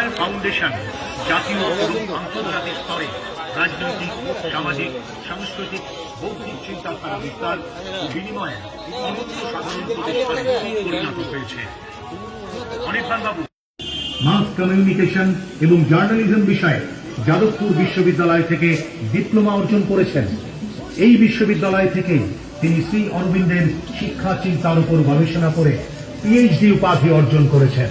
রায় foundation, জাতীয় আন্তর্জাতিক স্তরে রাজনৈতিক, সামাজিক, সাংস্কৃতিক, বৌদ্ধিক চিন্তাধারা বিস্তার ও বিনিময়ে অনন্ত সাধারণ প্রতিষ্ঠানে পরিণত হয়েছে। বাবু মাস কমিউনিকেশন এবং জার্নালিজম বিষয়ে যাদবপুর বিশ্ববিদ্যালয় থেকে ডিপ্লোমা অর্জন করেছেন। এই বিশ্ববিদ্যালয় থেকে তিনি শ্রী অরবিন্দের শিক্ষা, চিন্তার উপর গবেষণা করে পিএইচডি উপাধি অর্জন করেছেন।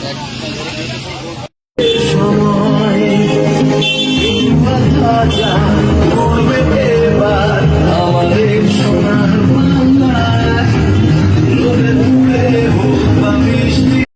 জয়